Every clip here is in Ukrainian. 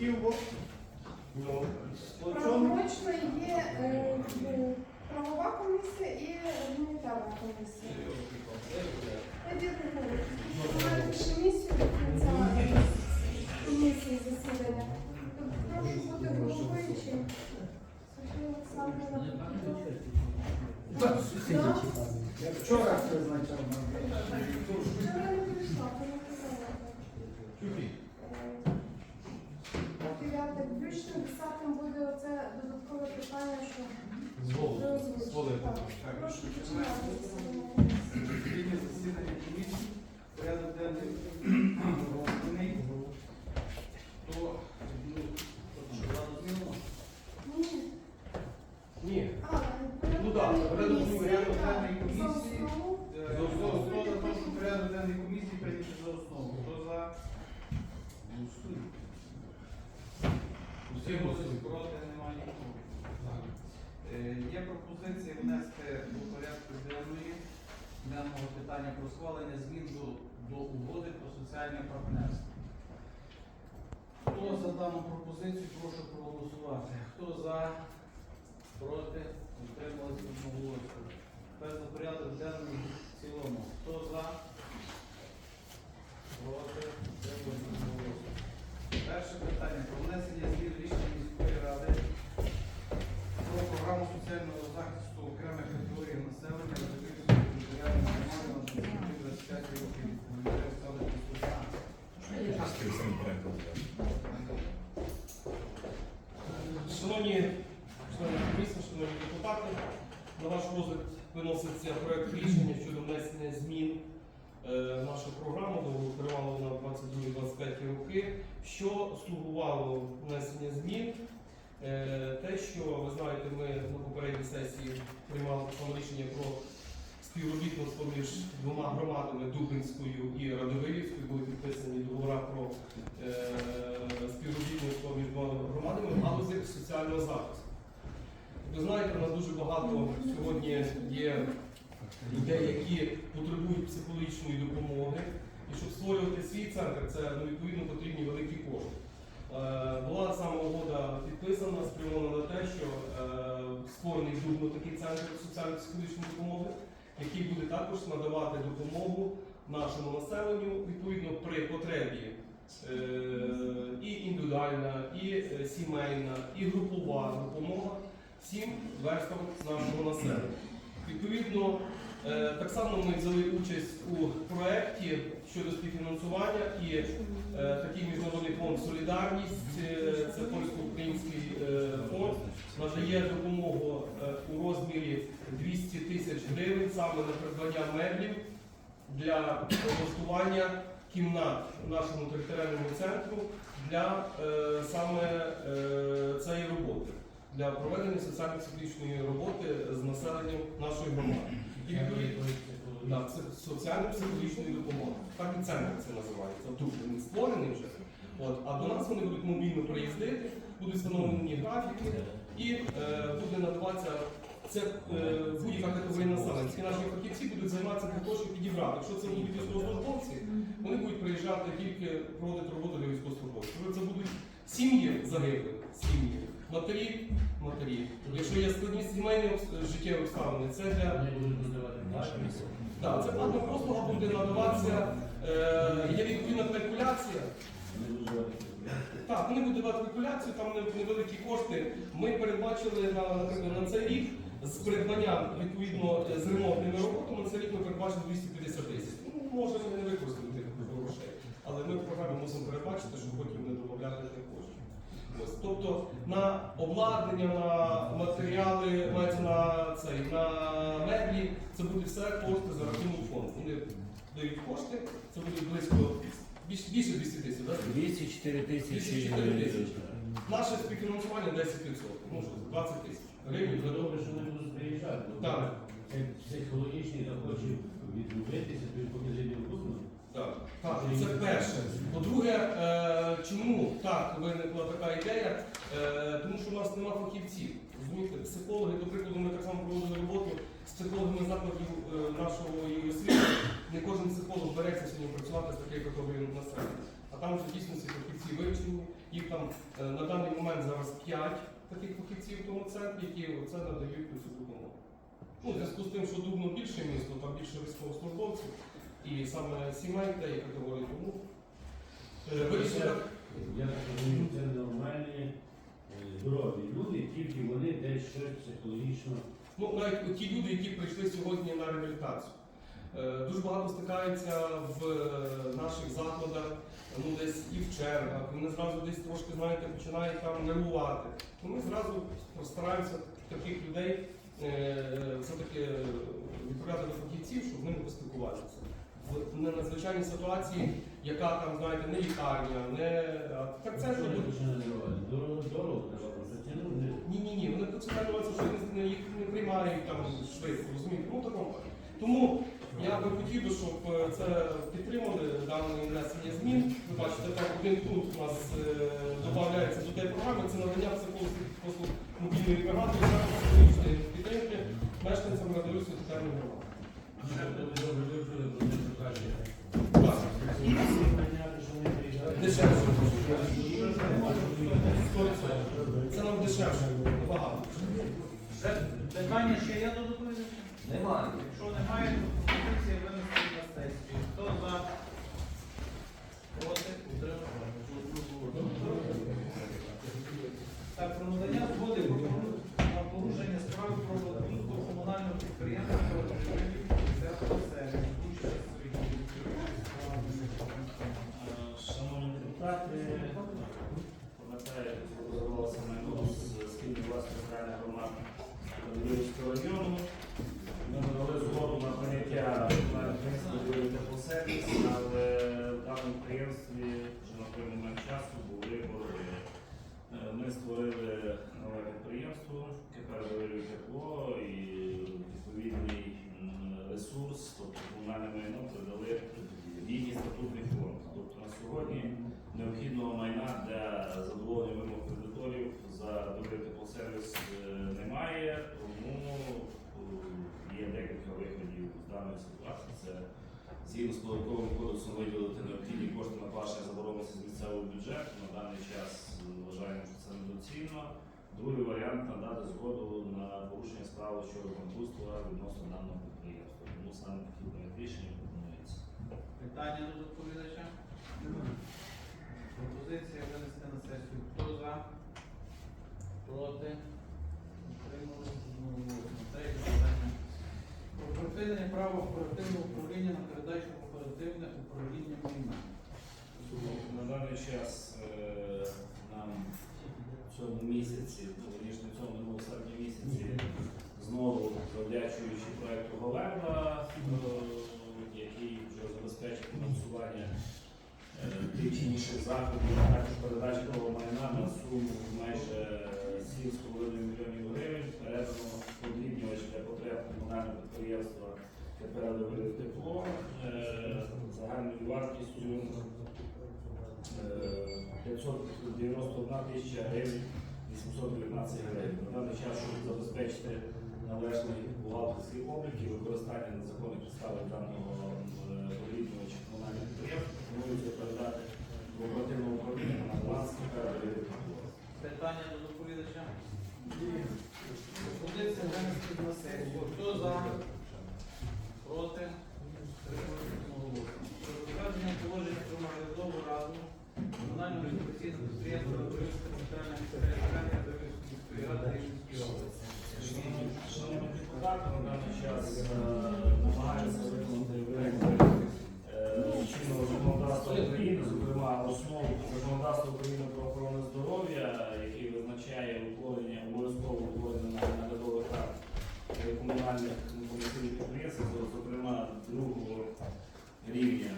хотів, бо ну. Правомочно є е, е, правова комісія і гуманітарна комісія. Я дякую. Маєте місію до кінця комісії засідання. Прошу бути головуючим. Софія Олександрівна. Вчора призначав на Вчора не прийшла, Так. Прошу починати засідання комісії, порядок денний розданий. То, ну, то що, рано змінило? Ні. Ні. А, Ну так, порядок комісії, порядок так, денний за комісії. основу. Е, За основу, хто за те, що порядок денний комісії прийняти за основу? Хто за? Голосуй. Усі голосують проти, немає нікого. Так. Е, Є пропозиція внести до порядку денної даного питання про схвалення змін до, до угоди про соціальне партнерство. Хто за дану пропозицію, прошу проголосувати. Хто за, проти, утрималися одноголосно. Тепер за порядок денний в цілому. Хто за, члени комісії, шановні депутати, на ваш розгляд виноситься проект рішення щодо внесення змін е, в нашу програму до тривало на 22-25 роки, що слугувало внесення змін. Е, Те, що ви знаєте, ми на попередній сесії приймали рішення про співробітництво між двома громадами Дубинською і Радовилівською, були підписані договори про е, співробітництво між двома громадами в галузі соціального захисту. Ви знаєте, у нас дуже багато сьогодні є людей, які потребують психологічної допомоги. І щоб створювати свій центр, це ну, відповідно потрібні великі кошти. Е, Була саме угода підписана, спрямована на те, що е, створений Дубно такий центр соціально-психологічної допомоги, який буде також надавати допомогу нашому населенню відповідно при потребі е, і індивідуальна, і е, сімейна, і групова допомога всім верствам нашого населення. Відповідно, е, так само ми взяли участь у проєкті щодо співфінансування і е, такий міжнародний фонд Солідарність, е, це польсько-український фонд, надає допомогу у розмірі 200 тисяч гривень саме на придбання меблів для облаштування кімнат в нашому територіальному центру для саме цієї роботи, для проведення соціально-психологічної роботи з населенням нашої громади. І да, це соціально-психологічної допомоги. Так і центр це називається. Тут він створений вже. От, а до нас вони будуть мобільно приїздити, будуть встановлені графіки і е, буде надаватися це е, будь-яка категорія населення. Ці наші фахівці будуть займатися для того, щоб підібрати. Якщо це будуть військовослужбовці, вони будуть приїжджати тільки проводити роботу для військовослужбовців. Якщо це будуть сім'ї загиблих, матері, матері. Якщо є складні сімейні життєві обставини, це для так, це платна послуга буде надаватися. Е, є відповідна калькуляція. Так, вони будуть давати калькуляцію, там невеликі кошти. Ми передбачили на, наприклад, на цей рік з придбанням відповідно з ремонтними роботами на цей рік ми передбачили 250 тисяч. Ну, може ми не використати грошей, але ми в програмі мусимо передбачити, щоб потім не додати. Ось, тобто на обладнання, на матеріали, мається на цей на меблі, це буде все кошти за рахунок фонду. Вони дають кошти, це буде близько більше, більше 200 тисяч, так? 204 тисячі. 204 тисячі. Наше співфінансування 10%, ну що, 20 тисяч гривень. Це добре, що вони будуть приїжджати. бо Так. Це психологічний захоче відновитися, то він поки зайде в космос. Так, так, це перше. По-друге, е, чому так виникла така ідея? Е, тому що у нас немає фахівців. Розумієте, психологи, до прикладу, ми так само проводили роботу з психологами закладів е, нашого освіти. Не кожен психолог береться сьогодні працювати з такою категорією населення. А там вже дійсно ці фахівці вивчені. Їх там е, на даний момент зараз 5 таких фахівців в тому центрі, які це надають цю допомогу. Ну, в зв'язку з тим, що Дубно більше місто, там більше військовослужбовців і саме сімей тієї категорії, тому е, вирішили. Я так розумію, це нормальні, е, здорові люди, тільки вони десь щось психологічно. Ну, навіть ті люди, які прийшли сьогодні на реабілітацію. Е, Дуже багато стикаються в е, наших закладах, ну десь і в чергах. Вони зразу десь трошки, знаєте, починають там нервувати. То ми зразу стараємося таких людей е, все-таки відправляти до фахівців, щоб з ними поспілкуватися. Не надзвичайній ситуації, яка там, знаєте, не лікарня, не так це ж треба. Ні, ні, ні, вони поцікавлюються, що їх не приймають там швидко, розумієте? Ну такому. Тому я би хотів би, щоб е, це підтримали дане внесення змін. Ви бачите, там один пункт у нас е, додається до тієї програми, це надання послуг мобільної бригади підтримки мешканцям Радовської соціальної громади. Питання ще є до доповідача? Немає. Якщо немає, то пропозиція винести яке тепло і відповідний ресурс, тобто комунальне майно передали в їхній статутний фонд. Тобто на сьогодні необхідного майна для задоволення вимог кредиторів за добрий теплосервіс е, немає, тому е, є декілька виходів з даної ситуації. Це згідно з податковим кодексом виділити необхідні кошти на погашення забороненості з місцевого бюджету. На даний час е, вважаємо, що це недоцільно. Другий варіант надати згоду на порушення справи щодо банкрутства відносно даного підприємства. Тому саме такі рішення пропонується. Питання до доповідача? Пропозиція винести на сесію. Хто за? Проти? Одноголосно. Третє. Про припинення права оперативного управління на передачу в оперативне управління майна. На даний час е, цьому місяці, ну, верніше, не цьому минулому серпні місяці, знову завдячуючи проекту Говерла, е, який вже забезпечить фінансування е, тих чи інших заходів, а також передачі того майна на суму майже 7,5 мільйонів гривень, передано подрібнювач для потреб комунального підприємства КП «Львів тепло е, загальною вартістю 591 тисяча гривень 819 гривень. На даний час, щоб забезпечити належний бухгалтерський облік і використання незаконних підстави даного е, подрібнювача комунальних підприємств, пропонується передати в оперативне управління на баланс «Львів. Питання до доповідача? Пропозиція винести на сесію. Хто за? Проти? Утримались? Одноголосно. Про положення про наглядову раду комунального інвестиційного Шановні депутати, на даний час намагаються України, зокрема основу законодавства України про охорону здоров'я, який визначає утворення обов'язкового утворення наглядових рад комунальних комунікаційних підприємств, зокрема другого рівня.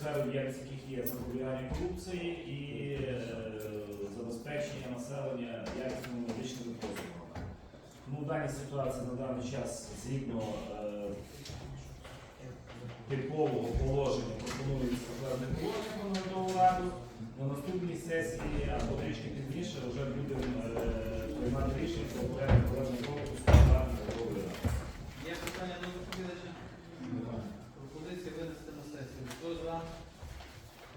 Сферою діяльності яких є запобігання корупції і е, забезпечення населення якісними медичними послугами. Тому в даній ситуації на даний час згідно е, типового положення пропонується складне положення наглядову раду. На наступній сесії або трішки пізніше вже будемо е, приймати рішення про порядок проведення конкурсу складу наглядової ради. Є питання до доповідача? Пропозиція винести на сесію. Хто за?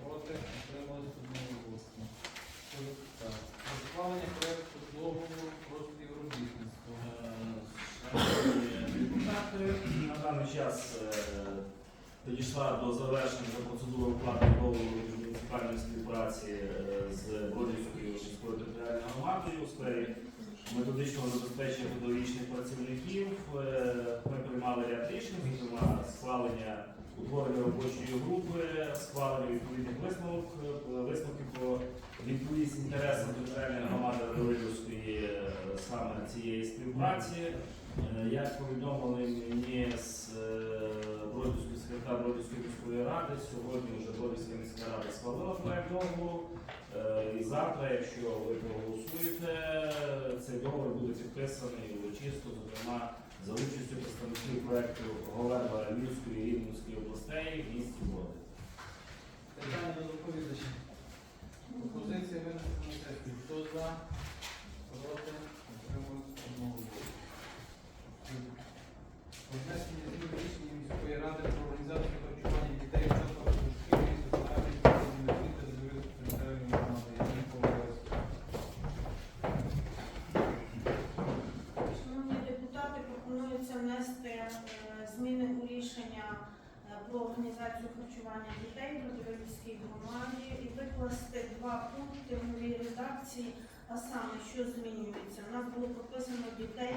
Проти? Утримались одноголосно. Так. Про Схвалення проекту договору про співробітництво. Шановні депутати, на даний час е, підійшла до завершення процедури укладу договору муніципальної співпраці е, з Бродівською міською територіальною громадою у сфері методичного забезпечення педагогічних працівників. Е, Ми приймали ряд рішень, зокрема схвалення утворення робочої групи, схвалення відповідних висновок, висновків про відповідність інтересам територіальної громади Великівської е, саме цієї співпраці. Е, Як повідомили мені з е, Бродівської секретар Бродівської міської ради, сьогодні вже Бродівська міська рада схвалила проект договору. Е, І завтра, якщо ви проголосуєте, цей договор буде підписаний урочисто, зокрема за участю представників проекту Говерла Львівської і Рівненської областей в місті Броди. Питання до доповідача. Пропозиція винести на. Хто за? Проти? Про організацію харчування дітей в Родовицькій громаді і викласти два пункти в новій редакції, а саме, що змінюється. У нас було прописано дітей